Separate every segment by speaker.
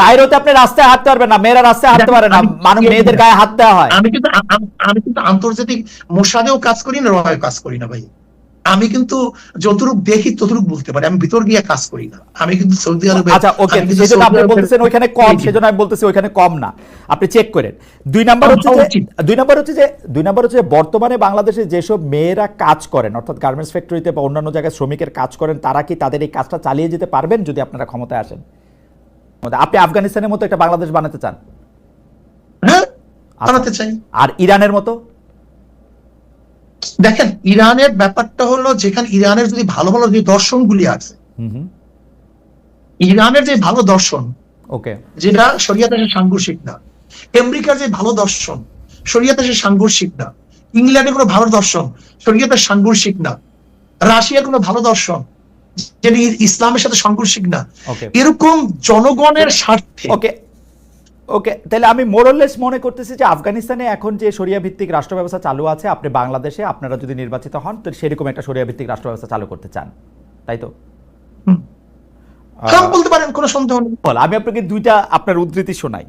Speaker 1: কায়রোতে আপনি রাস্তায় হাঁটতে পারবেন না মেয়েরা রাস্তায় হাঁটতে পারে না মানুষ মেয়েদের গায়ে হাত দেওয়া হয়।
Speaker 2: আমি কিন্তু আমি কিন্তু আন্তর্জাতিক মোসাদেও কাজ করি না রয়ে কাজ করি না ভাই। আমি কিন্তু যতটুক দেখি ততটুক বলতে পারি আমি ভিতর গিয়ে কাজ করি না। আমি কিন্তু সৌদি আরবে
Speaker 1: আচ্ছা ওকে সেজন্য আপনি বলতেছেন ওইখানে কম। সেজন্য আমি বলতেছি ওইখানে কম না। আপনি চেক করেন। দুই নাম্বার হচ্ছে যে দুই নাম্বার হচ্ছে যে দুই নাম্বার হচ্ছে যে বর্তমানে বাংলাদেশে যেসব মেয়েরা কাজ করেন অর্থাৎ গার্মেন্টস ফ্যাক্টরিতে বা অন্যান্য জায়গায় শ্রমিকের কাজ করেন তারা কি তাদের এই কাজটা চালিয়ে যেতে পারবেন যদি আপনারা ক্ষমতায় আসেন? আপনি আফগানিস্তানের মতো একটা বাংলাদেশ বানাতে চান? আচ্ছা।
Speaker 2: বানাতে চাই।
Speaker 1: আর ইরানের মতো?
Speaker 2: দেখেন ইরানের ব্যাপারটা হলো যেখানে ইরানের যদি ভালো ভালো যে দর্শনগুলি আছে ইরানের যে ভালো দর্শন
Speaker 1: ওকে।
Speaker 2: যেটা শরিয়াতে সাংঘর্ষিক না আমেরিকার যে ভালো দর্শন শরিয়াতে সাংঘর্ষিক না ইংল্যান্ডের কোনো ভালো দর্শন শরিয়াতে সাংঘর্ষিক না রাশিয়ার কোনো ভালো দর্শন যেটা ইসলামের সাথে সাংঘর্ষিক না। এরকম জনগণের স্বার্থে
Speaker 1: ওকে ওকে তাহলে আমি মোরলেস মনে করতেছি যে আফগানিস্তানে এখন যে সরিয়া ভিত্তিক রাষ্ট্র ব্যবস্থা চালু আছে আপনি বাংলাদেশে আপনারা যদি নির্বাচিত হন তো সেরকম একটা সরিয়া ভিত্তিক রাষ্ট্র ব্যবস্থা চালু করতে চান। তাই তো?
Speaker 2: হুম। বলতে পারেন কোনো সন্দেহ নেই।
Speaker 1: বল, আমি আপনাকে দুইটা আপনার উদ্ধৃতি শোনাই।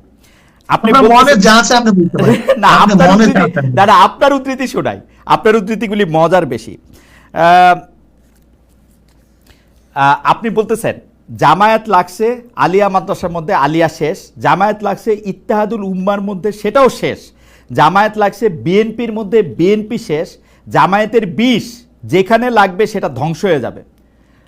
Speaker 1: আপনি
Speaker 2: আপনার মনে যা আছে আপনি বলতে পারেন।
Speaker 1: না
Speaker 2: আপনার মনে
Speaker 1: উদ্ধৃতি- শোনাই। আপনার উদ্ধৃতিগুলি মজার বেশি। আপনি বলতেছেন জামায়াত লাগছে আলিয়া মাদ্রাসার মধ্যে আলিয়া শেষ জামায়াত লাগছে ইত্তেহাদুল উম্মার মধ্যে সেটাও শেষ জামায়াত লাগছে বিএনপির মধ্যে বিএনপি শেষ জামায়াতের বিষ যেখানে লাগবে সেটা ধ্বংস হয়ে যাবে।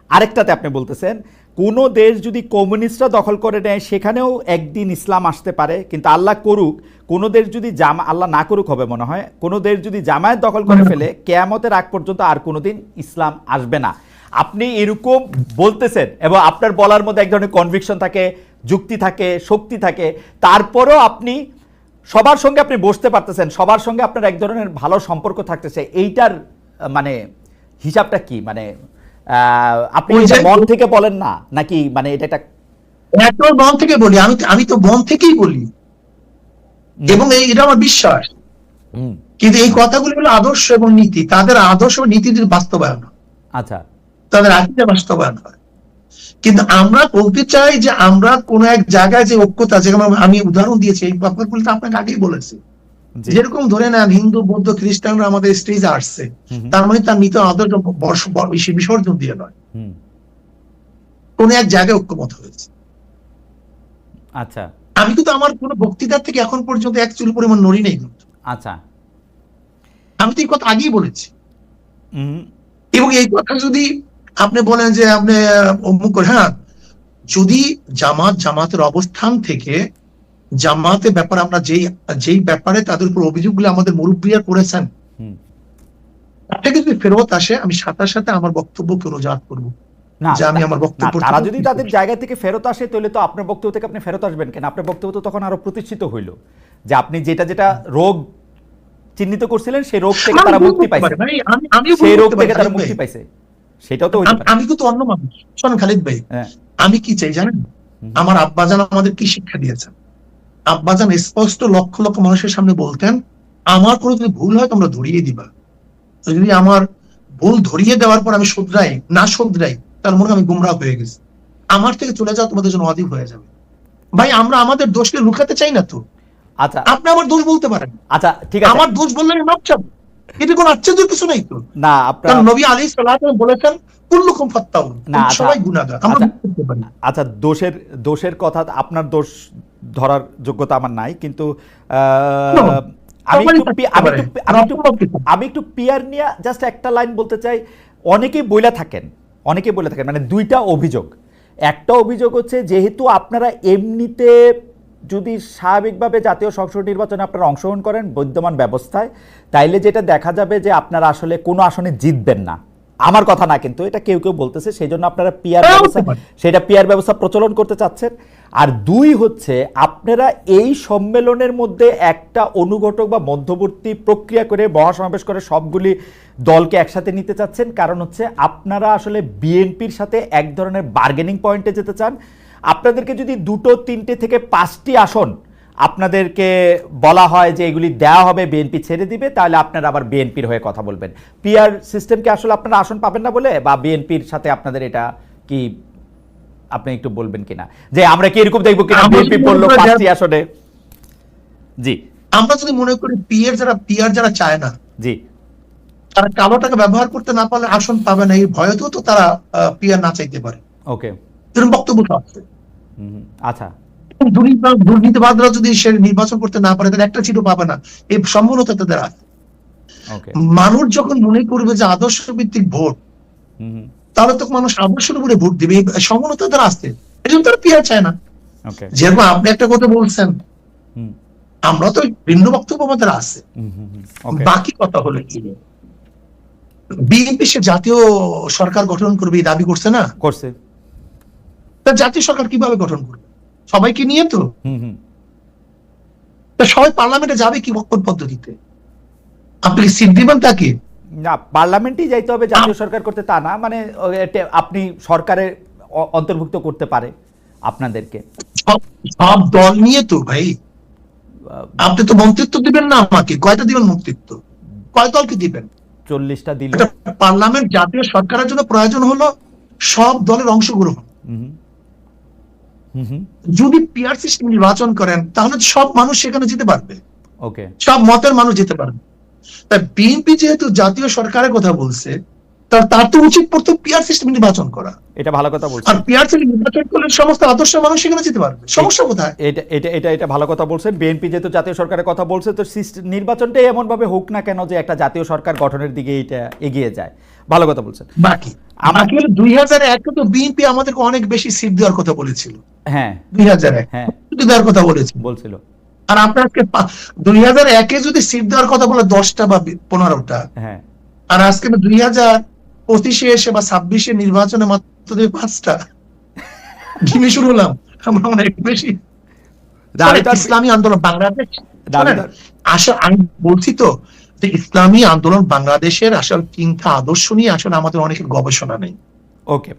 Speaker 1: আরেকটাতে আপনি বলতেছেন কোনো দেশ যদি কমিউনিস্টরা দখল করে নেয় সেখানেও একদিন ইসলাম আসতে পারে কিন্তু আল্লাহ করুক কোনো দেশ যদি জামা আল্লাহ না করুক হবে মনে হয় কোনো দেশ যদি জামায়াত দখল করে ফেলে কেয়ামতের আগ পর্যন্ত আর কোনোদিন ইসলাম আসবে না। আপনি এরকম বলতেছেন এবং আপনার বলার মধ্যে এক ধরনের কনভিকশন থাকে যুক্তি থাকে শক্তি থাকে তারপরও আপনি সবার সঙ্গে আপনি বসতে পারতেছেন সবার সঙ্গে আপনার এক ধরনের ভালো সম্পর্ক থাকতেছে এইটার মানে হিসাবটা কি? মানে আপনি মন থেকে বলেন না? নাকি মানে এটা একটা
Speaker 2: একদম মন থেকে বলি আমি আমি তো মন থেকেই বলি। এবং এই- এটা আমার বিশ্বাস।
Speaker 1: হুম,
Speaker 2: কিন্তু এই কথাগুলি হলো আদর্শ এবং নীতি তাদের আদর্শ এবং নীতির বাস্তবায়ন।
Speaker 1: আচ্ছা।
Speaker 2: তাদের আকিদা বাস্তবায়ন হয় কিন্তু আমরা বলতে চাই যে আমরা কোন এক জায়গায় যে ঐক্যতা যেমন আমি উদাহরণ দিয়েছি এই ব্যাপারগুলো আপনাকে আগেই বলেছি। যেরকম ধরে নেন হিন্দু বৌদ্ধ খ্রিস্টানরা আমাদের স্টেজে আসছে তার মানে তার মৃত আদর্শ বিসর্জন দিয়ে নয়। কোন এক জায়গায় ঐক্যমত হয়েছে।
Speaker 1: আচ্ছা।
Speaker 2: আমি কিন্তু আমার কোনো বক্তৃতার থেকে এখন পর্যন্ত এক চুল পরিমাণ নড়ি নেই।
Speaker 1: আচ্ছা।
Speaker 2: আমি তো এই কথা আগেই বলেছি।
Speaker 1: হুম,
Speaker 2: এবং এই কথা যদি আপনি বলেন যে আপনি অমুক হ্যাঁ। যদি জামাত জামাতের অবস্থান থেকে জামাতের ব্যাপারে আমরা যেই যেই ব্যাপারে তাদের উপর অভিযোগগুলো আমাদের মুরব্বীরা করেছেন
Speaker 1: হুম।
Speaker 2: যদি ফেরত আসে আমি সাথে সাথে আমার বক্তব্যকে অনুজাত করব। যে আমি আমার বক্তব্য
Speaker 1: তারা যদি তাদের জায়গা থেকে ফেরত আসে তাহলে তো আপনার বক্তব্য থেকে আপনি ফেরত আসবেন কেন? আপনার বক্তব্য তো তখন আরও প্রতিষ্ঠিত হইল। যে আপনি যেটা যেটা রোগ চিহ্নিত করছিলেন সেই রোগ থেকে তারা মুক্তি পাইছে।
Speaker 2: আমি
Speaker 1: সেই রোগ থেকে তারা মুক্তি পাইছে। সেটাও তো
Speaker 2: আম- কিন্তু অন্য মানুষ। শোনেন খালিদ ভাই
Speaker 1: হ্যাঁ।
Speaker 2: আমি কি চাই জানেন। আমার আব্বাজান আমাদের কি শিক্ষা দিয়েছেন আব্বাজান স্পষ্ট লক্ষ লক্ষ মানুষের সামনে বলতেন আমার কোনো যদি ভুল হয় তোমরা ধরিয়ে দিবা। যদি আমার ভুল ধরিয়ে দেওয়ার পর আমি শুধরাই না শুধরাই তার মনে আমি গুমরাহ হয়ে গেছি। আমার থেকে চলে যাও তোমাদের জন্য অধিক হয়ে যাবে। ভাই আমরা আমাদের দোষকে লুকাতে চাই না তো।
Speaker 1: আচ্ছা।
Speaker 2: আপনি আমার দোষ বলতে পারেন।
Speaker 1: আচ্ছা ঠিক আছে।
Speaker 2: আমার দোষ বললে আমি মাপ চাবো। এটা কোনো আশ্চর্যের কিছু নেই তো
Speaker 1: না আপনার
Speaker 2: নবী আলী সাল্লাহ বলেছেন কুল্লুকুম ফাত্তাউন
Speaker 1: না, আচ্ছা।
Speaker 2: সবাই গুণাগার আমরা
Speaker 1: আচ্ছা।
Speaker 2: পারি
Speaker 1: আচ্ছা দোষের দোষের কথা আপনার দোষ ধরার যোগ্যতা আমার নাই কিন্তু আমি একটু। আমি একটু পিয়ার নিয়ে জাস্ট একটা লাইন বলতে চাই অনেকেই বইলা থাকেন অনেকেই বলে থাকেন মানে দুইটা অভিযোগ একটা অভিযোগ হচ্ছে যেহেতু আপনারা এমনিতে যদি স্বাভাবিকভাবে জাতীয় সংসদ নির্বাচনে আপনারা অংশগ্রহণ করেন বিদ্যমান ব্যবস্থায় তাইলে যেটা দেখা যাবে যে আপনারা আসলে কোনো আসনে জিতবেন না। আমার কথা না কিন্তু এটা কেউ কেউ বলতেছে সেই জন্য আপনারা পিয়ার
Speaker 2: হ্যাঁ,
Speaker 1: ব্যবস্থা সেটা পিয়ার ব্যবস্থা প্রচলন করতে চাচ্ছেন। আর দুই হচ্ছে আপনারা এই সম্মেলনের মধ্যে একটা অনুঘটক বা মধ্যবর্তী প্রক্রিয়া করে মহাসমাবেশ করে সবগুলি দলকে একসাথে নিতে চাচ্ছেন। কারণ হচ্ছে আপনারা আসলে বিএনপির সাথে এক ধরনের বার্গেনিং পয়েন্টে যেতে চান। আপনাদেরকে যদি দুটো তিনটে থেকে পাঁচটি আসন আপনাদেরকে বলা হয় যে এগুলি দেওয়া হবে বিএনপি ছেড়ে দিবে তাহলে আপনারা আবার বিএনপির হয়ে কথা বলবেন। পিআর সিস্টেমকে আসলে আপনারা আসন পাবেন না বলে বা বিএনপির সাথে আপনাদের এটা কি আপনি একটু বলবেন কিনা? যে আমরা কি এরকম দেখব কিনা? বিএনপি বলল পাঁচটি আসনে। জি।
Speaker 2: আমরা যদি মনে করি পিএর যারা পিআর যারা চায় না
Speaker 1: জি।
Speaker 2: তারা কালো টাকা ব্যবহার করতে না পারলে আসন পাবে না এই ভয়তেও তো তারা পিআর না চাইতে পারে।
Speaker 1: ওকে।
Speaker 2: এরকম বক্তব্য আছে।
Speaker 1: আচ্ছা।
Speaker 2: দুর্নীতিবাদরা যদি সে নির্বাচন করতে না পারে তাহলে একটা পাবে না। এই সম্ভাবনা তাদের আছে। মানুষ যখন মনে করবে যে আদর্শ ভিত্তিক ভোট তাহলে তো মানুষ আদর্শের উপরে ভোট দিবে। এই সম্ভাবনা এই জন্য তারা পিয়ার চায় না। যেরকম আপনি একটা কথা বলছেন আমরা তো ভিন্ন বক্তব্য আমাদের আছে। বাকি কথা হলো কি? বিএনপি সে জাতীয় সরকার গঠন করবে দাবি করছে না?
Speaker 1: করছে।
Speaker 2: তা জাতীয় সরকার কীভাবে গঠন করবে? সবাইকে নিয়ে তো?
Speaker 1: হুম হুম।
Speaker 2: তা সবাই পার্লামেন্টে যাবে কি কোন পদ্ধতিতে? আপনি সিট দিবেন তাকে?
Speaker 1: না পার্লামেন্টেই যাইতে হবে জাতীয় সরকার করতে তা না মানে আপনি সরকারে অন্তর্ভুক্ত করতে পারে আপনাদেরকে।
Speaker 2: সব- দল নিয়ে তো ভাই। আপনি তো মন্ত্রিত্ব দিবেন না আমাকে। কয়টা দিবেন মন্ত্রিত্ব? কয় দলকে দিবেন?
Speaker 1: চল্লিশটা দিল।
Speaker 2: পার্লামেন্ট জাতীয় সরকারের জন্য প্রয়োজন হলো সব দলের অংশগ্রহণ। যদি পিয়ার সিস্টেম নির্বাচন করেন তাহলে সব মানুষ সেখানে যেতে পারবে।
Speaker 1: ওকে
Speaker 2: সব মতের মানুষ যেতে পারবে। তাই বিএনপি যেহেতু জাতীয় সরকারের কথা বলছে তার তার তো উচিত প্রথম সিস্টেম নির্বাচন করা।
Speaker 1: এটা ভালো কথা
Speaker 2: আর
Speaker 1: বলছেন
Speaker 2: পিআর সিস্টেম নির্বাচন করলে সমস্ত আদর্শ মানুষ সেখানে যেতে পারবে। সমস্যা কোথায়?
Speaker 1: এটা এটা এটা এটা ভালো কথা বলছেন। বিএনপি যেহেতু জাতীয় সরকারের কথা বলছে তো নির্বাচনটাই এমন ভাবে হোক না কেন যে একটা জাতীয় সরকার গঠনের দিকে এটা এগিয়ে যায়। ভালো কথা বলছেন।
Speaker 2: বাকি বাকি হলো দুই হাজার একে তো বিএনপি আমাদেরকে অনেক বেশি সিট দেওয়ার কথা বলেছিল।
Speaker 1: হ্যাঁ।
Speaker 2: দুই হাজার এক
Speaker 1: হ্যাঁ।
Speaker 2: দেওয়ার কথা বলেছিল।
Speaker 1: বলছিল।
Speaker 2: আর আপনার আজকে দুই হাজার একে যদি সিট দেওয়ার কথা বলে দশটা বা পনেরোটা
Speaker 1: হ্যাঁ।
Speaker 2: আর আজকে দুই হাজার পঁচিশে এসে বা ছাব্বিশে নির্বাচনে মাত্র দুই পাঁচটা ঘিমে শুরু হলাম। আমরা একটু বেশি। ইসলামী আন্দোলন বাংলাদেশ আসলে আমি বলছি তো যে ইসলামী আন্দোলন বাংলাদেশের আসল চিন্তা আদর্শ নিয়ে আসলে আমাদের অনেকের গবেষণা নেই।
Speaker 1: ওকে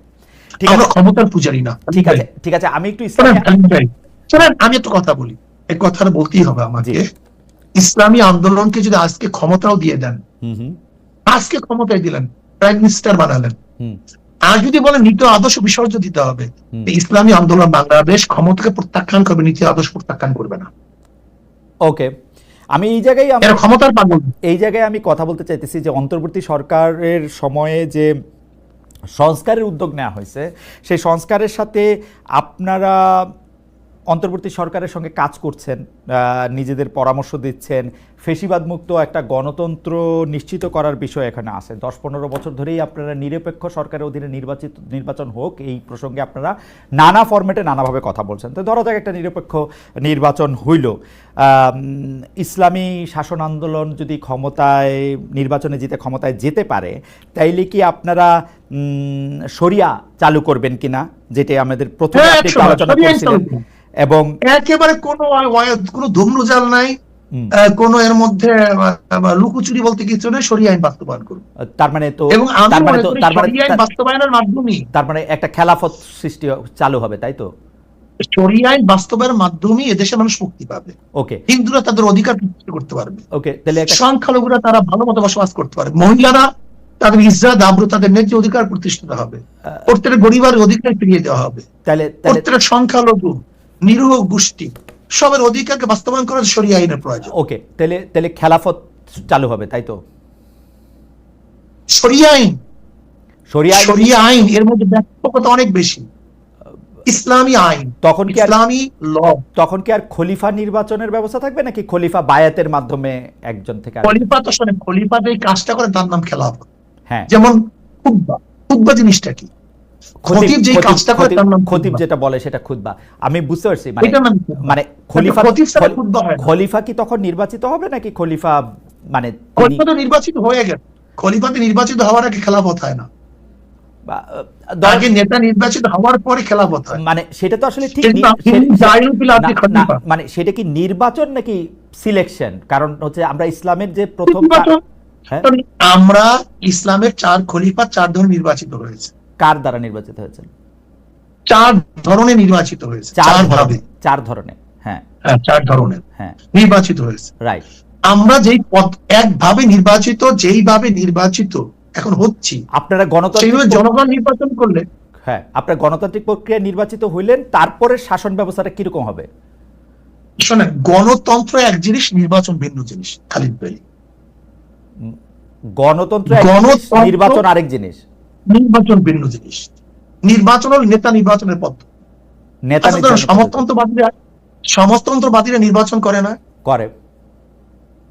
Speaker 1: ঠিক আছে।
Speaker 2: ক্ষমতার পূজারি না।
Speaker 1: ঠিক আছে ঠিক আছে আমি একটু
Speaker 2: শোনেন, আমি একটা কথা বলি। এই কথাটা বলতেই হবে আমাকে। ইসলামী আন্দোলনকে যদি আজকে ক্ষমতাও দিয়ে দেন আজকে ক্ষমতায় দিলেন প্রাইম মিনিস্টার বানালেন। আর যদি বলেন নীতি আদর্শ বিসর্জন দিতে হবে ইসলামী আন্দোলন বাংলাদেশ ক্ষমতাকে প্রত্যাখ্যান করবে নীতি আদর্শ প্রত্যাখ্যান করবে না।
Speaker 1: ওকে। আমি এই জায়গায়
Speaker 2: ক্ষমতার পাগল।
Speaker 1: এই জায়গায় আমি কথা বলতে চাইতেছি যে অন্তর্বর্তী সরকারের সময়ে যে সংস্কারের উদ্যোগ নেওয়া হয়েছে সেই সংস্কারের সাথে আপনারা অন্তর্বর্তী সরকারের সঙ্গে কাজ করছেন নিজেদের পরামর্শ দিচ্ছেন ফেসিবাদ মুক্ত একটা গণতন্ত্র নিশ্চিত করার বিষয় এখানে আছে দশ পনেরো বছর ধরেই আপনারা নিরপেক্ষ সরকারের অধীনে নির্বাচিত নির্বাচন হোক এই প্রসঙ্গে আপনারা নানা ফরম্যাটে নানাভাবে কথা বলছেন। তো ধরা যাক একটা নিরপেক্ষ নির্বাচন হইল। ইসলামী শাসন আন্দোলন যদি ক্ষমতায় নির্বাচনে জিতে ক্ষমতায় যেতে পারে তাইলে কি আপনারা শরিয়া চালু করবেন কিনা যেটা আমাদের প্রথমে
Speaker 2: হ্যাঁ,
Speaker 1: আলোচনা করছিলেন। এবং
Speaker 2: একেবারে কোনো কোনো ধুমরুজাল নাই। কোনো এর মধ্যে লুকোচুরি বলতে কিছু নেই আইন বাস্তবায়ন করুন।
Speaker 1: তার মানে তো
Speaker 2: এবং
Speaker 1: তার মানে তো তার মানে
Speaker 2: বাস্তবায়নের মাধ্যমে
Speaker 1: তার মানে একটা খেলাফত সৃষ্টি চালু হবে তাই তো?
Speaker 2: আইন বাস্তবায়নের মাধ্যমে এদেশের মানুষ মুক্তি পাবে।
Speaker 1: ওকে।
Speaker 2: হিন্দুরা তাদের অধিকার প্রতিষ্ঠা করতে পারবে।
Speaker 1: ওকে তাহলে
Speaker 2: সংখ্যালঘুরা তারা ভালো মতো বসবাস করতে পারবে। মহিলারা তাদের ইজ্জাত আব্রু তাদের ন্যায্য অধিকার প্রতিষ্ঠিত হবে। প্রত্যেক গরিবের অধিকার ফিরিয়ে দেওয়া হবে।
Speaker 1: তাহলে তাহলে
Speaker 2: প্রত্যেক সংখ্যালঘু নিরীহ গোষ্ঠী সবের অধিকারকে বাস্তবায়ন করার সরিয়ে আইনের প্রয়োজন।
Speaker 1: ওকে তাহলে তাহলে খেলাফত চালু হবে তাই তো?
Speaker 2: সরিয়ে আইন।
Speaker 1: শরিয়া আইন-
Speaker 2: এর মধ্যে ব্যাপকতা অনেক বেশি। ইসলামী আইন
Speaker 1: তখন কি
Speaker 2: ইসলামী ল।
Speaker 1: তখন কি আর খলিফা নির্বাচনের ব্যবস্থা থাকবে নাকি খলিফা বায়াতের মাধ্যমে একজন থেকে?
Speaker 2: খলিফা তো শোনেন খলিফা যে কাজটা করে তার নাম খেলাফত।
Speaker 1: হ্যাঁ।
Speaker 2: যেমন জিনিসটা কি? খতিব যে
Speaker 1: খতিব-
Speaker 2: কাজটা করে
Speaker 1: খতিব-
Speaker 2: তার নাম
Speaker 1: খতিব যেটা বলে সেটা খুতবা। আমি বুঝতে পারছি মানে। মানে খলিফা। খলিফা কি তখন নির্বাচিত হবে নাকি খলিফা মানে
Speaker 2: খলিফা তো নির্বাচিত হয়ে খলিফাতে নির্বাচিত হওয়ার আগে খেলাফত হয় না। আগে নেতা নির্বাচিত হওয়ার পরে খেলাফত হয়।
Speaker 1: মানে সেটা তো আসলে ঠিক মানে সেটা কি নির্বাচন নাকি সিলেকশন? কারণ হচ্ছে আমরা ইসলামের যে প্রথম হ্যাঁ?
Speaker 2: আমরা ইসলামের চার খলিফা চার ধরনের নির্বাচিত হয়েছে।
Speaker 1: কার দ্বারা নির্বাচিত হয়েছেন?
Speaker 2: চার ধরনের নির্বাচিত হয়েছে
Speaker 1: চার
Speaker 2: ভাবে।
Speaker 1: চার ধরনের হ্যাঁ।
Speaker 2: হ্যাঁ, চার ধরনের
Speaker 1: হ্যাঁ।
Speaker 2: নির্বাচিত হয়েছে।
Speaker 1: রাইট
Speaker 2: আমরা যেই পদ একভাবে নির্বাচিত যেইভাবে নির্বাচিত এখন হচ্ছি
Speaker 1: আপনারা গণতন্ত্র
Speaker 2: জনগণ নির্বাচন করলে।
Speaker 1: হ্যাঁ আপনার গণতান্ত্রিক প্রক্রিয়া নির্বাচিত হইলেন তারপরে শাসন ব্যবস্থাটা কীরকম হবে?
Speaker 2: শোনেন গণতন্ত্র এক জিনিস নির্বাচন ভিন্ন জিনিস খালিদ ভাই।
Speaker 1: গণতন্ত্র- নির্বাচন আরেক জিনিস।
Speaker 2: নির্বাচন ভিন্ন জিনিস। নির্বাচন হল নেতা নির্বাচনের পদ্ধতি। আচ্ছা, সমাজতন্ত্রবাদীরা সমাজতন্ত্রবাদীরা নির্বাচন করে না।
Speaker 1: করে।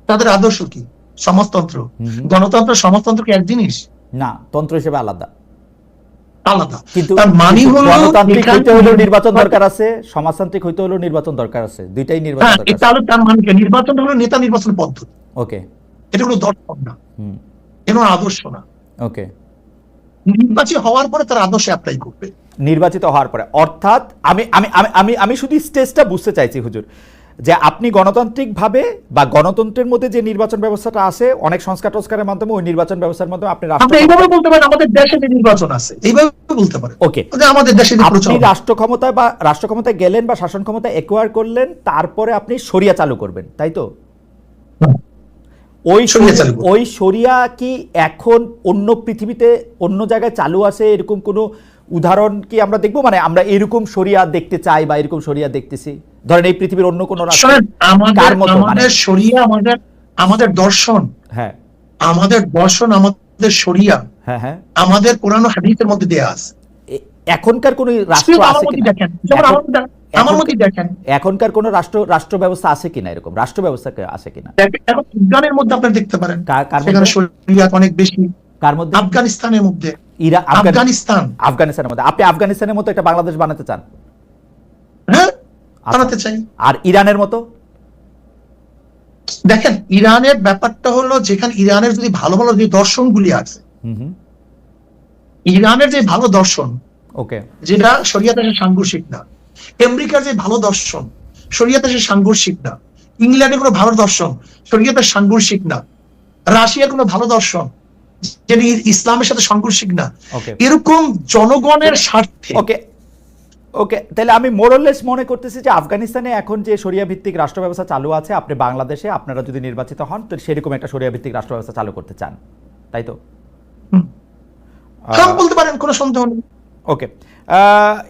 Speaker 2: তাদের আদর্শ কি? সমাজতন্ত্র। গণতন্ত্র সমাজতন্ত্র কি এক জিনিস?
Speaker 1: না তন্ত্র হিসেবে আলাদা।
Speaker 2: আলাদা।
Speaker 1: কিন্তু
Speaker 2: তার মানে হলো
Speaker 1: গণতান্ত্রিক হইতে হলেও নির্বাচন দরকার আছে সমাজতান্ত্রিক হইতে হলেও নির্বাচন দরকার আছে। দুইটাই নির্বাচন
Speaker 2: হ্যাঁ
Speaker 1: দরকার
Speaker 2: তাহলে তার মানে কি? নির্বাচন হলো নেতা নির্বাচন পদ্ধতি।
Speaker 1: ওকে।
Speaker 2: এটা হলো দর্শন না। এটা আদর্শ না।
Speaker 1: ওকে।
Speaker 2: নির্বাচী হওয়ার পরে তার আদর্শে অ্যাপ্লাই করবে।
Speaker 1: নির্বাচিত হওয়ার পরে। অর্থাৎ আমি আমি আমি আমি আমি শুধু স্টেজটা বুঝতে চাইছি হুজুর যে আপনি গণতান্ত্রিকভাবে বা গণতন্ত্রের মধ্যে যে নির্বাচন ব্যবস্থাটা আছে অনেক সংস্কার টস্কারের মাধ্যমে ওই নির্বাচন ব্যবস্থার মাধ্যমে আপনি
Speaker 2: আপনি
Speaker 1: রাষ্ট্র
Speaker 2: এইভাবে বলতে পারেন আমাদের দেশে যে নির্বাচন আছে এইভাবে বলতে পারেন।
Speaker 1: ওকে।
Speaker 2: আমাদের দেশে
Speaker 1: আপনি রাষ্ট্র ক্ষমতায় বা রাষ্ট্র ক্ষমতায় গেলেন বা শাসন ক্ষমতা একোয়ার করলেন তারপরে আপনি সরিয়া চালু করবেন তাই তো? ওই
Speaker 2: শরিয়া।
Speaker 1: ওই সরিয়া কি এখন অন্য পৃথিবীতে অন্য জায়গায় চালু আছে? এরকম কোনো উদাহরণ কি আমরা দেখব? মানে আমরা এরকম সরিয়া দেখতে চাই বা এরকম সরিয়া দেখতেছি? ধরেন এই পৃথিবীর অন্য কোনো
Speaker 2: আমাদের
Speaker 1: মানে?
Speaker 2: আমাদের শরিয়া আমাদের আমাদের দর্শন।
Speaker 1: হ্যাঁ।
Speaker 2: আমাদের দর্শন আমাদের শরিয়া।
Speaker 1: হ্যাঁ হ্যাঁ।
Speaker 2: আমাদের কোরআন ও হাদিসের মধ্যে দেয়া আছে।
Speaker 1: এখনকার কোন রাষ্ট্র আছে
Speaker 2: দেখেন। যেমন আমার মধ্যে দেখেন।
Speaker 1: এখনকার কোন রাষ্ট্র রাষ্ট্র ব্যবস্থা আছে কিনা এরকম? রাষ্ট্র ব্যবস্থা আছে কিনা?
Speaker 2: এখন মধ্যে আপনি দেখতে পারেন। সেখানে
Speaker 1: মধ্যে?
Speaker 2: অনেক বেশি।
Speaker 1: কার মধ্যে?
Speaker 2: আফগানিস্তানের মধ্যে।
Speaker 1: ইরা
Speaker 2: আফগানিস্তান।
Speaker 1: আফগানিস্তানের মধ্যে। আপনি আফগানিস্তানের মতো একটা বাংলাদেশ বানাতে চান?
Speaker 2: হ্যাঁ। বানাতে চাই।
Speaker 1: আর ইরানের মতো?
Speaker 2: দেখেন ইরানের ব্যাপারটা হলো যেখানে ইরানের যদি ভালো ভালো যে দর্শনগুলি আছে ইরানের যে ভালো দর্শন
Speaker 1: ওকে।
Speaker 2: যেটা শরিয়াতে সে সাংঘর্ষিক না আমেরিকার যে ভালো দর্শন শরিয়াতে সে সাংঘর্ষিক না ইংল্যান্ডে কোনো ভালো দর্শন শরিয়াতে সাংঘর্ষিক না রাশিয়া কোনো ভালো দর্শন যেটা ইসলামের সাথে সাংঘর্ষিক না এরকম জনগণের স্বার্থে।
Speaker 1: ওকে ওকে তাহলে আমি মোরলেস মনে করতেছি যে আফগানিস্তানে এখন যে সরিয়া ভিত্তিক রাষ্ট্র ব্যবস্থা চালু আছে আপনি বাংলাদেশে আপনারা যদি নির্বাচিত হন তো সেরকম একটা সরিয়া ভিত্তিক রাষ্ট্র ব্যবস্থা চালু করতে চান তাই তো?
Speaker 2: হুম। বলতে পারেন কোনো সন্দেহ নেই।
Speaker 1: ওকে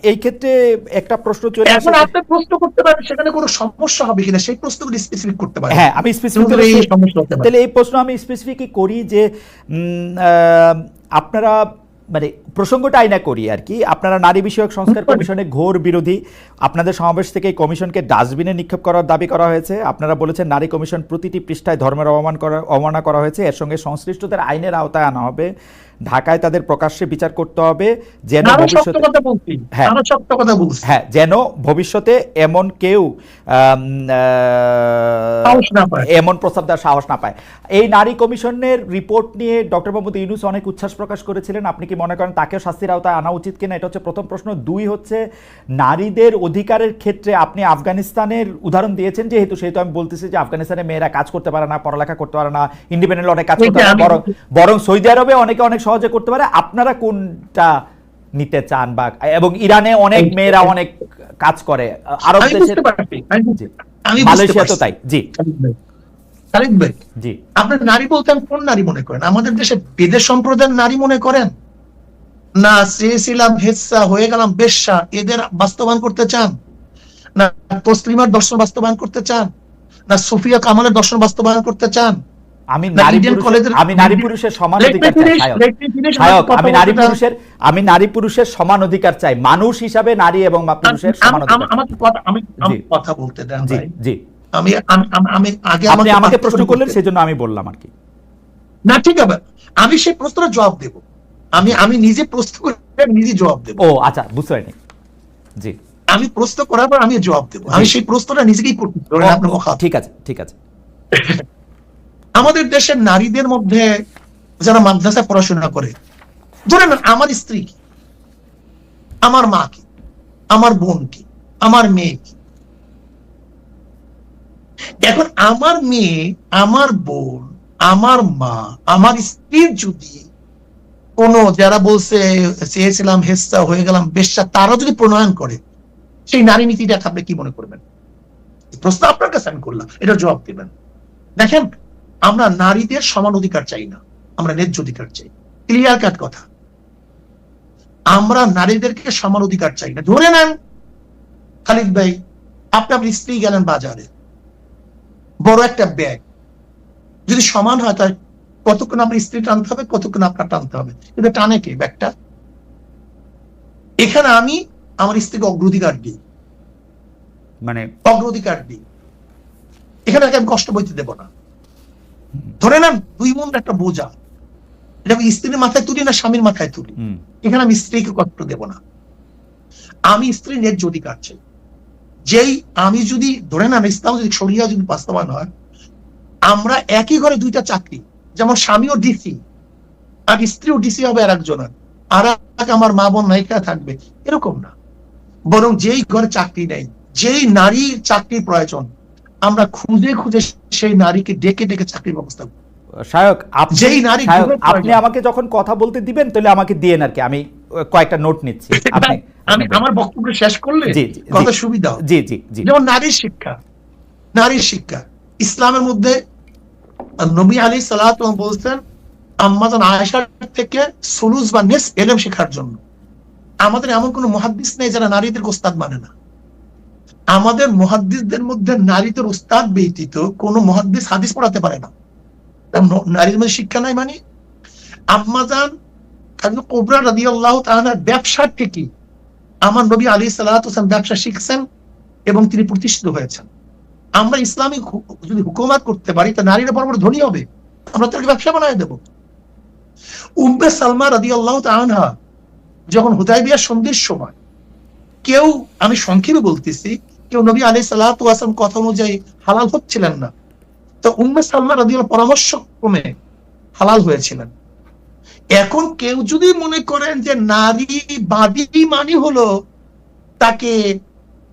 Speaker 1: এই ক্ষেত্রে একটা প্রশ্ন চলে আসে
Speaker 2: এখন আপনি প্রশ্ন করতে পারেন সেখানে কোনো সমস্যা হবে কিনা সেই প্রশ্নগুলি স্পেসিফিক করতে পারেন।
Speaker 1: হ্যাঁ আমি স্পেসিফিক
Speaker 2: যেমন এই
Speaker 1: তাহলে এই প্রশ্ন আমি স্পেসিফিকই করি যে আপনারা মানে প্রসঙ্গটা আইনা করি আর কি। আপনারা নারী বিষয়ক সংস্কার কমিশনে ঘোর বিরোধী। আপনাদের সমাবেশ থেকে এই কমিশনকে ডাস্টবিনে নিক্ষেপ করার দাবি করা হয়েছে। আপনারা বলেছেন নারী কমিশন প্রতিটি পৃষ্ঠায় ধর্মের অবমান করা অবমাননা করা হয়েছে। এর সঙ্গে সংশ্লিষ্টদের আইনের আওতায় আনা হবে। ঢাকায় তাদের প্রকাশ্যে বিচার করতে হবে যেন ভবিষ্যতে হ্যাঁ। হ্যাঁ যেন ভবিষ্যতে এমন কেউ। এমন প্রস্তাব দেওয়ার সাহস না পায়। এই নারী কমিশনের রিপোর্ট নিয়ে ডক্টর মোহাম্মদ ইউনুস অনেক উচ্ছ্বাস প্রকাশ করেছিলেন। আপনি কি মনে করেন তাকেও শাস্তির আওতায় আনা উচিত কিনা? এটা হচ্ছে প্রথম প্রশ্ন। দুই হচ্ছে নারীদের অধিকারের ক্ষেত্রে আপনি আফগানিস্তানের উদাহরণ দিয়েছেন যেহেতু সেহেতু আমি বলতেছি যে আফগানিস্তানে মেয়েরা কাজ করতে পারে না পড়ালেখা করতে পারে না ইন্ডিপেন্ডেন্ট অনেক কাজ করতে পারে বরং বরং সৌদি আরবে অনেকে অনেক সহজে করতে পারে। আপনারা কোনটা নিতে চান বা এবং ইরানে অনেক মেয়েরা অনেক কাজ করে। আরব
Speaker 2: বুঝতে
Speaker 1: মালয়েশিয়া তো তাই। জি।
Speaker 2: খালিদ ভাই
Speaker 1: জি।
Speaker 2: আপনি নারী বলতেন কোন নারী মনে করেন? আমাদের দেশে বেদের সম্প্রদায়ের নারী মনে করেন? না চেয়েছিলাম হেসা হয়ে গেলাম বেশ্যা এদের বাস্তবায়ন করতে চান? না তসলিমার দর্শন বাস্তবায়ন করতে চান? না সুফিয়া কামালের দর্শন বাস্তবায়ন করতে চান?
Speaker 1: আমি নারী পুরুষের আমি নারী পুরুষের সমান অধিকার চাই আমি নারী পুরুষের আমি নারী পুরুষের সমান অধিকার চাই। মানুষ হিসাবে নারী এবং পুরুষের সমান অধিকার।
Speaker 2: আমাকে কথা আমি কথা বলতে দেন
Speaker 1: জি জি।
Speaker 2: আমি আমি- আগে
Speaker 1: আপনি আমাকে প্রশ্ন করলেন সেজন্য আমি বললাম আর কি।
Speaker 2: না ঠিক আছে। আমি সেই প্রশ্নের জবাব দেব। আমি আমি নিজে প্রশ্ন করে নিজে জবাব দেব।
Speaker 1: ও আচ্ছা বুঝতে পারিনি। জি।
Speaker 2: আমি প্রশ্ন করার পর আমি জবাব দেব। আমি সেই প্রশ্নটা নিজেকেই করতে।
Speaker 1: ঠিক আছে ঠিক আছে।
Speaker 2: আমাদের দেশের নারীদের মধ্যে যারা মাদ্রাসায় পড়াশোনা করে ধরেন আমার স্ত্রী কি? আমার মা কি? আমার বোন কি? আমার মেয়ে কি? এখন আমার মেয়ে, আমার বোন, আমার মা, আমার স্ত্রীর যদি কোনো যারা বলছে, চেয়েছিলাম হেসা হয়ে গেলাম, বেশ্যা তারা যদি প্রণয়ন করে, সেই নারী নীতিটা আপনি কি মনে করবেন? প্রশ্ন আপনার কাছে আমি করলাম এটা জবাব দিবেন। দেখেন আমরা নারীদের সমান অধিকার চাই না আমরা ন্যায্য অধিকার চাই। ক্লিয়ার কাট কথা। আমরা নারীদেরকে সমান অধিকার চাই না। ধরে নেন খালিদ ভাই আপনি আপনার স্ত্রী গেলেন বাজারে। বড় একটা ব্যাগ যদি সমান হয় তাহলে কতক্ষণ আপনার স্ত্রী টানতে হবে কতক্ষণ আপনার টানতে হবে? কিন্তু টানে কে ব্যাগটা? এখানে আমি আমার স্ত্রীকে অগ্রাধিকার দিই।
Speaker 1: মানে
Speaker 2: অগ্রাধিকার দিই। এখানে আমি কষ্ট বইতে দেব না। ধরে নেন দুই মন একটা বোঝা। এটা আমি স্ত্রীর মাথায় তুলি না স্বামীর মাথায় তুলি। এখানে আমি স্ত্রীকে কষ্ট দেব না। আমি স্ত্রী ন্যায্য অধিকার চাই। যেই আমি যদি ধরে নেন ইসলাম যদি সরিয়া যদি বাস্তবায়ন হয় আমরা একই ঘরে দুইটা চাকরি যেমন স্বামীও ডিসি আর স্ত্রীও ডিসি হবে আর একজনের আর এক আমার মা বোন নায়িকা থাকবে। এরকম না। বরং যেই ঘরে চাকরি নেই যেই নারীর চাকরির প্রয়োজন আমরা খুঁজে খুঁজে সেই নারীকে ডেকে ডেকে চাকরির ব্যবস্থা
Speaker 1: আপনি
Speaker 2: নারী
Speaker 1: আপনি আমাকে যখন কথা বলতে দিবেন তাহলে আমাকে দিয়েন আর কি। আমি কয়েকটা নোট নিচ্ছি। আপনি
Speaker 2: আমি আমার বক্তব্য শেষ করলে। কথা সুবিধা
Speaker 1: জি জি জি।
Speaker 2: যেমন নারীর শিক্ষা। নারীর শিক্ষা। ইসলামের মধ্যে নবী আলী সালাত বলছেন আম্মাজান আয়েশার থেকে সুলুস বা নেস এলেম শেখার জন্য। আমাদের এমন কোন মহাদ্দিস নেই যারা নারীদের ওস্তাদ মানে না। আমাদের মহাদ্দিসদের মধ্যে নারীদের ওস্তাদ ব্যতীত কোন মহাদ্দিস হাদিস পড়াতে পারে না। নারীর মধ্যে শিক্ষা নাই মানে? আম্মাজান কোবরা রাদি আল্লাহ তাহার আমার নবী আলী ব্যবসা শিখছেন এবং তিনি প্রতিষ্ঠিত হয়েছেন। আমরা ইসলামিক যদি হুকুমাত করতে পারি, তা নারীরা বড় বড় ধনী হবে। আমরা তাকে ব্যবসা বানায় দেব। উম্মে সালমা রাদি আল্লাহ আনহা যখন সন্ধির সময়, কেউ, আমি সংক্ষেপে বলতেছি কেউ নবী আলী সাল্লাহাম কথা অনুযায়ী হালাল হচ্ছিলেন না। তো উম্মে সালমা রাদি পরামর্শ ক্রমে হালাল হয়েছিলেন। এখন কেউ যদি মনে করেন যে নারী বাদী মানি হলো, তাকে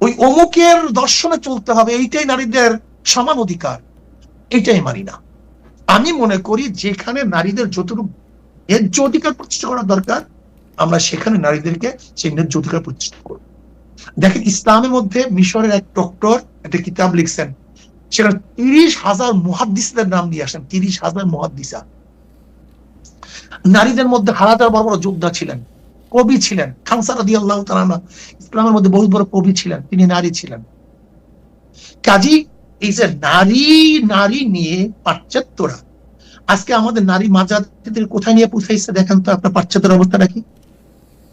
Speaker 2: ওই অমুকের দর্শনে চলতে হবে, এইটাই নারীদের সমান অধিকার, এইটাই মানি না। আমি মনে করি যেখানে নারীদের যতটুকু ন্যায্য অধিকার প্রতিষ্ঠা করা দরকার, আমরা সেখানে নারীদেরকে সেই ন্যায্য অধিকার প্রতিষ্ঠা করব। দেখেন, ইসলামের মধ্যে মিশরের এক ডক্টর একটা কিতাব লিখছেন, সেখানে তিরিশ হাজার মহাদ্দিসদের নাম দিয়ে আসেন, তিরিশ হাজার মহাদ্দিসা। নারীদের মধ্যে হাজার বড় বড় যোদ্ধা ছিলেন, কবি ছিলেন, খানসা রাদি আল্লাহ ইসলামের মধ্যে বহুত বড় কবি ছিলেন, তিনি নারী ছিলেন। কাজী, এই যে নারী নারী নিয়ে পাশ্চাত্যরা আজকে আমাদের নারী মাজাতিদের কোথায় নিয়ে পৌঁছাইছে দেখেন তো আপনার পাশ্চাত্যের অবস্থাটা কি?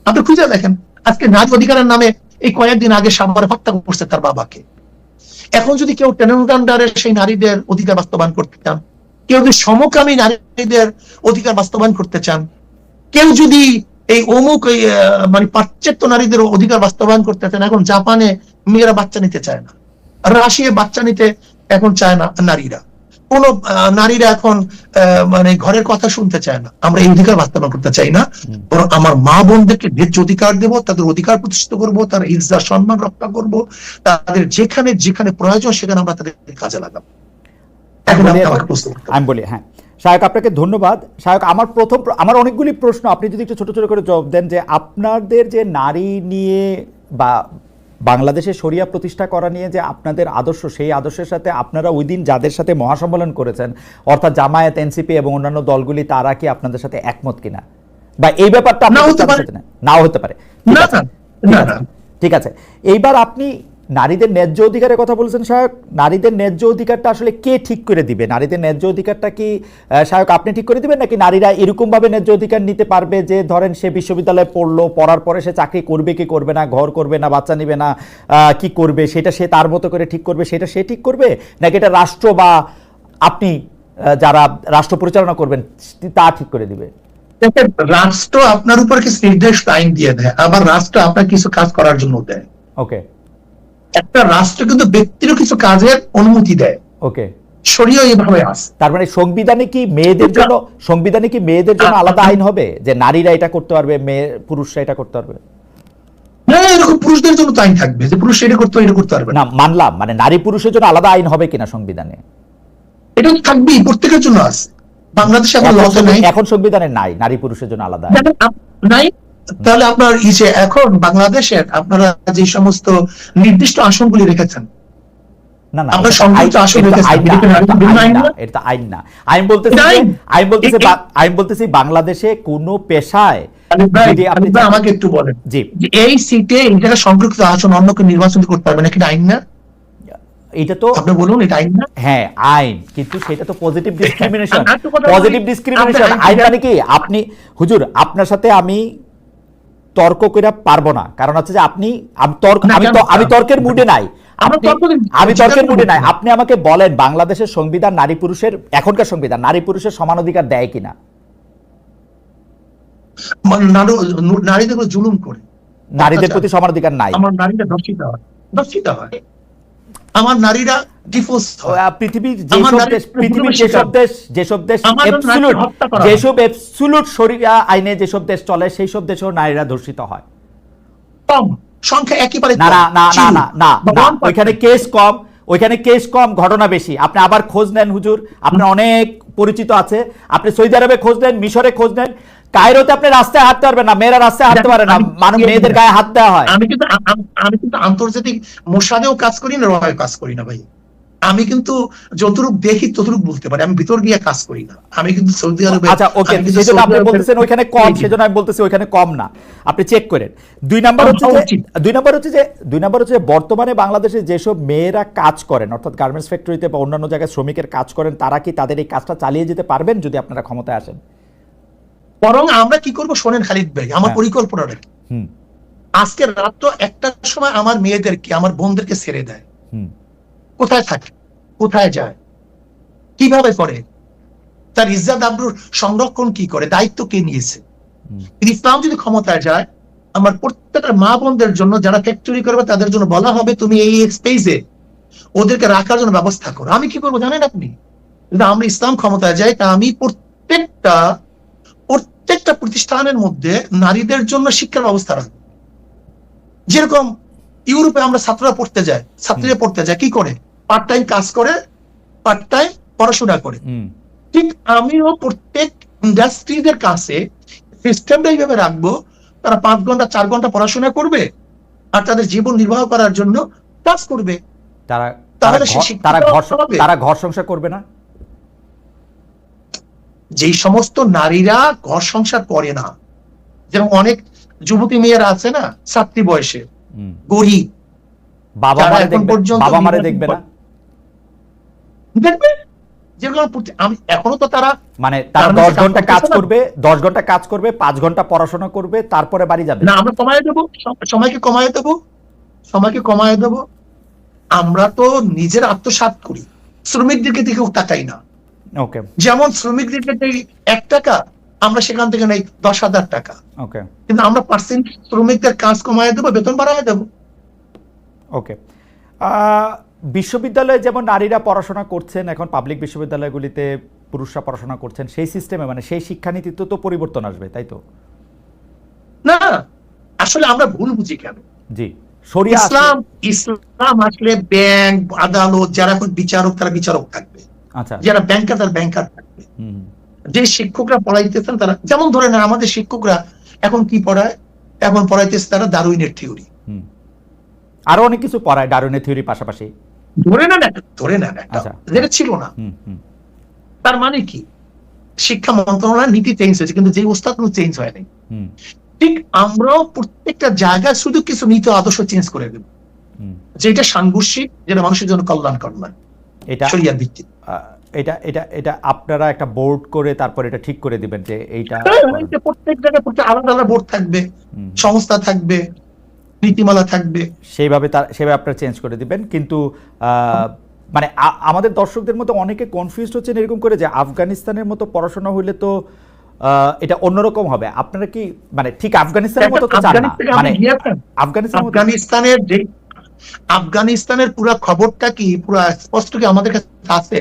Speaker 2: আপনি খুঁজে দেখেন, আজকে নারী অধিকারের নামে এই কয়েকদিন আগে সামনে হত্যা করছে তার বাবাকে। এখন যদি কেউ টেনেন্ডারের সেই নারীদের অধিকার বাস্তবায়ন করতে চান, কেউ যদি সমকামী নারীদের অধিকার বাস্তবায়ন করতে চান, কেউ যদি এই অমুক মানে পাশ্চাত্য নারীদের অধিকার বাস্তবায়ন করতে চান, এখন জাপানে মেয়েরা বাচ্চা নিতে চায় না। রাশিয়া বাচ্চা নিতে এখন চায় না নারীরা। কোন নারীরা এখন মানে ঘরের কথা শুনতে চায় না। আমরা এই অধিকার বাস্তবায়ন করতে চাই না। বরং আমার মা বোনদেরকে ন্যায্য অধিকার দেব তাদের অধিকার প্রতিষ্ঠিত করব তার ইজ্জা সম্মান রক্ষা করব তাদের যেখানে যেখানে প্রয়োজন সেখানে আমরা তাদের কাজে লাগাবো। পারেন।
Speaker 1: আমি বলি হ্যাঁ। শায়ক আপনাকে ধন্যবাদ। শায়ক আমার প্রথম আমার অনেকগুলি প্রশ্ন আপনি যদি একটু ছোট ছোট করে জবাব দেন যে আপনাদের যে নারী নিয়ে বা বাংলাদেশে শরিয়া প্রতিষ্ঠা করা নিয়ে যে আপনাদের আদর্শ সেই আদর্শের সাথে আপনারা ওই দিন যাদের সাথে মহাসম্মেলন করেছেন অর্থাৎ জামায়াত এনসিপি এবং অন্যান্য দলগুলি তারা কি আপনাদের সাথে একমত কিনা? বা এই ব্যাপারটা
Speaker 2: নাও হতে পারে।
Speaker 1: না- নাও হতে পারে। ঠিক আছে। এইবার আপনি নারীদের ন্যায্য অধিকারের কথা বলেছেন সায়ক নারীদের ন্যায্য অধিকারটা আসলে কে ঠিক করে দিবে? নারীদের ন্যায্য অধিকারটা কি সায়ক আপনি ঠিক করে দিবেন? নাকি নারীরা এরকম ভাবে ন্যায্য অধিকার নিতে পারবে যে ধরেন সে বিশ্ববিদ্যালয়ে পড়ল পড়ার পরে সে চাকরি করবে কি করবে না ঘর করবে না বাচ্চা নিবে না কি করবে? সেটা সে তার মতো করে ঠিক করবে সেটা সে ঠিক করবে? নাকি এটা রাষ্ট্র বা আপনি যারা রাষ্ট্র পরিচালনা করবেন তা ঠিক করে দিবে?
Speaker 2: রাষ্ট্র আপনার উপর কিছু নির্দেশ আইন দিয়ে দেয় আবার রাষ্ট্র আপনার কিছু কাজ করার জন্য দেয়।
Speaker 1: ওকে।
Speaker 2: একটা রাষ্ট্র কিন্তু ব্যক্তিরও কিছু কাজের অনুমতি দেয়।
Speaker 1: ওকে।
Speaker 2: শরীয় এইভাবে আছে।
Speaker 1: তার মানে সংবিধানে কি মেয়েদের জন্য সংবিধানে কি মেয়েদের জন্য আলাদা আইন হবে? যে নারীরা এটা করতে পারবে মেয়ে পুরুষরা এটা করতে পারবে?
Speaker 2: না এরকম পুরুষদের জন্য তো আইন থাকবে। যে পুরুষ এটা করতে এটা করতে পারবে না।
Speaker 1: না মানলাম। মানে নারী পুরুষের জন্য আলাদা আইন হবে কিনা সংবিধানে?
Speaker 2: এটা থাকবেই প্রত্যেকের জন্য আছে। বাংলাদেশে এখন
Speaker 1: এখন
Speaker 2: নাই।
Speaker 1: এখন সংবিধানে নাই নারী পুরুষের জন্য আলাদা
Speaker 2: নাই। তাহলে আপনার ইসে এখন বাংলাদেশের আপনারা যে সমস্ত নির্দিষ্ট আসনগুলি রেখেছেন
Speaker 1: এটা এটা
Speaker 2: এটা
Speaker 1: এটা? এটা
Speaker 2: এটা
Speaker 1: যে- বাংলাদেশে কোনো পেশায়
Speaker 2: আমাকে একটু বলেন। এই সিটে এই সংরক্ষিত আসন অন্য কেউ নির্বাচন করতে পারবে না কিন্তু আইন না?
Speaker 1: এটা তো
Speaker 2: আপনি বলুন এটা আইন না?
Speaker 1: হ্যাঁ আইন। কিন্তু সেটা তো পজিটিভ ডিসক্রিমিনেশন। পজিটিভ ডিসক্রিমিনেশন আইন- মানে কি? আপনি হুজুর আপনার সাথে আমি তর্ক করে পারব না। কারণ হচ্ছে যে আপনি আমি তর্ক আমি তো- আমি তর্কের মুডে নাই। আমি তর্কের মুডে নাই। আপনি আমাকে বলেন বাংলাদেশের সংবিধান নারী পুরুষের এখনকার সংবিধান নারী পুরুষের সমান অধিকার দেয় কিনা?
Speaker 2: মানে নারীদের উপর জুলুম করে।
Speaker 1: নারীদের প্রতি সমান অধিকার নাই।
Speaker 2: আমার নারীরা ধর্ষিত হয়। ধর্ষিত হয়। আমার নারীরা
Speaker 1: পৃথিবীর যেসব দেশ পৃথিবীর যেসব। দেশ যেসব দেশ। যেসব শরিয়া আইনে যেসব দেশ চলে সেই সব দেশেও নারীরা ধর্ষিত হয়।
Speaker 2: কম। সংখ্যা একেবারে
Speaker 1: না না না না না না
Speaker 2: বা
Speaker 1: না
Speaker 2: 1%।
Speaker 1: ওইখানে কেস কম ওইখানে কেস কম ঘটনা বেশি। আপনি আবার খোঁজ নেন হুজুর। আপনার অনেক পরিচিত আছে। আপনি সৌদি আরবে খোঁজ নেন মিশরে খোঁজ নেন। কায়রোতে আপনি রাস্তায় হাঁটতে পারবেন না মেয়েরা রাস্তায় হাঁটতে পারে না। মানুষ মেয়েদের গায়ে হাত দেওয়া হয়।
Speaker 2: আমি কিন্তু আমি কিন্তু আন্তর্জাতিক মোসাদেও কাজ করি না রয়ে কাজ করি না ভাই। আমি কিন্তু যতটুক দেখি ততটুক বলতে পারি। আমি ভিতর গিয়ে কাজ করি না। আমি কিন্তু সৌদি আরবে
Speaker 1: আচ্ছা ওকে সেজন্য আপনি বলতেছেন ওইখানে কম। সেজন্য আমি বলতেছি ওইখানে কম না। আপনি চেক করেন। দুই নাম্বার হচ্ছে যে দুই নাম্বার হচ্ছে যে দুই নাম্বার হচ্ছে বর্তমানে বাংলাদেশে যেসব মেয়েরা কাজ করেন অর্থাৎ গার্মেন্টস ফ্যাক্টরিতে বা অন্যান্য জায়গায় শ্রমিকের কাজ করেন তারা কি তাদের এই কাজটা চালিয়ে যেতে পারবেন যদি আপনারা ক্ষমতায় আসেন?
Speaker 2: বরং আমরা কি করব? শোনেন খালিদ ভাই আমার
Speaker 1: হ্যাঁ।
Speaker 2: পরিকল্পনা রাখি
Speaker 1: হুম।
Speaker 2: আজকে রাত তো একটার সময় আমার মেয়েদেরকে আমার বোনদেরকে ছেড়ে দেয়।
Speaker 1: হুম।
Speaker 2: কোথায় থাকে? কোথায় যায়? কীভাবে করে? তার ইজ্জাত আব্রুর সংরক্ষণ কি করে? দায়িত্ব কে নিয়েছে? ইসলাম যদি ক্ষমতায় যায় আমার প্রত্যেকটা মা বোনদের জন্য যারা ফ্যাক্টরি করবে তাদের জন্য বলা হবে তুমি এই স্পেসে ওদেরকে রাখার জন্য ব্যবস্থা করো। আমি কি করব জানেন আপনি? যদি আমরা ইসলাম ক্ষমতায় যাই তা আমি প্রত্যেকটা প্রত্যেকটা প্রতিষ্ঠানের মধ্যে নারীদের জন্য শিক্ষার ব্যবস্থা রাখব। যেরকম ইউরোপে আমরা ছাত্ররা পড়তে যায় ছাত্রীরা পড়তে যায় কি করে? পার্ট টাইম কাজ করে পার্ট টাইম পড়াশোনা করে। ঠিক আমিও প্রত্যেক ইন্ডাস্ট্রিদের কাছে সিস্টেমটা এইভাবে রাখব তারা পাঁচ ঘণ্টা চার ঘণ্টা পড়াশোনা করবে আর তাদের জীবন নির্বাহ করার জন্য কাজ করবে।
Speaker 1: তারা
Speaker 2: তাহলে
Speaker 1: তারা ঘর- তারা ঘর সংসার করবে না?
Speaker 2: যেই সমস্ত নারীরা ঘর সংসার করে না যেমন অনেক যুবতী মেয়েরা আছে না ছাত্রী বয়সে। গরিব।
Speaker 1: বাবা মারে দেখবে না?
Speaker 2: দেখবে? যেগুলো আমি এখনও তো তারা
Speaker 1: মানে তারা দশ ঘণ্টা
Speaker 2: কাজ?
Speaker 1: করবে দশ ঘণ্টা কাজ করবে পাঁচ ঘণ্টা পড়াশোনা করবে তারপরে বাড়ি যাবে।
Speaker 2: না আমরা কমায় দেবো সময়কে কমায় দেবো সময়কে কমায় দেবো। আমরা তো নিজের আত্মসাৎ করি শ্রমিকদেরকে দিকে তাকাই না।
Speaker 1: ওকে
Speaker 2: যেমন শ্রমিকদেরকে এক টাকা আমরা সেখান থেকে নেই দশ হাজার টাকা।
Speaker 1: ওকে
Speaker 2: কিন্তু আমরা পার্সেন্ট শ্রমিকদের কাজ কমায় দেবো বেতন বাড়ায় দেবো।
Speaker 1: ওকে আহ, বিশ্ববিদ্যালয়ে যেমন নারীরা পড়াশোনা করছেন এখন পাবলিক বিশ্ববিদ্যালয়গুলিতে পুরুষরা পড়াশোনা করছেন সেই সিস্টেমে মানে সেই শিক্ষানীতিতে তো পরিবর্তন আসবে তাই তো?
Speaker 2: না আসলে আমরা ভুল বুঝি কেন?
Speaker 1: জি
Speaker 2: ইসলাম ইসলাম আসলে ব্যাংক আদালত যারা এখন বিচারক তারা বিচারক থাকবে।
Speaker 1: আচ্ছা।
Speaker 2: যারা ব্যাংকার তারা ব্যাংকার থাকবে।
Speaker 1: হুম,
Speaker 2: যে শিক্ষকরা পড়াইতেছেন তারা যেমন ধরে না আমাদের শিক্ষকরা এখন কি পড়ায়? এখন পড়াইতেছে তারা দারুইনের থিওরি
Speaker 1: হুম। আরও অনেক কিছু পড়ায় ডারুনের থিওরি পাশাপাশি।
Speaker 2: ধরে নেন একটা ধরে নেন। একটা
Speaker 1: আচ্ছা।
Speaker 2: যেটা ছিল না। তার মানে কি? শিক্ষা মন্ত্রণালয়ের নীতি চেঞ্জ হয়েছে কিন্তু যে ওস্তাদ কোনো চেঞ্জ হয়নি।
Speaker 1: হুম।
Speaker 2: ঠিক আমরাও প্রত্যেকটা জায়গায় শুধু কিছু নীতি আদর্শ চেঞ্জ করে দেব। যেটা সাংঘর্ষিক যেটা মানুষের জন্য কল্যাণকর নয়।
Speaker 1: এটা
Speaker 2: শরিয়ার ভিত্তিক
Speaker 1: আহ, এটা এটা এটা আপনারা একটা বোর্ড করে তারপর এটা ঠিক করে দিবেন যে এইটা
Speaker 2: হ্যাঁ, প্রত্যেক জায়গায় প্রত্যেক আলাদা আলাদা বোর্ড থাকবে সংস্থা থাকবে নীতিমালা থাকবে।
Speaker 1: সেইভাবে তার সেভাবে আপনারা চেঞ্জ করে দিবেন। কিন্তু আহ, মানে আমাদের দর্শকদের মতো অনেকে কনফিউজ হচ্ছেন এরকম করে যে আফগানিস্তানের মতো পড়াশোনা হইলে তো আহ, এটা অন্যরকম হবে। আপনারা কি মানে ঠিক আফগানিস্তানের মতো তো চান না? মানে মতো
Speaker 2: আফগানিস্তানের যে আফগানিস্তানের পুরো খবরটা কি পুরো স্পষ্ট কি আমাদের কাছে আছে?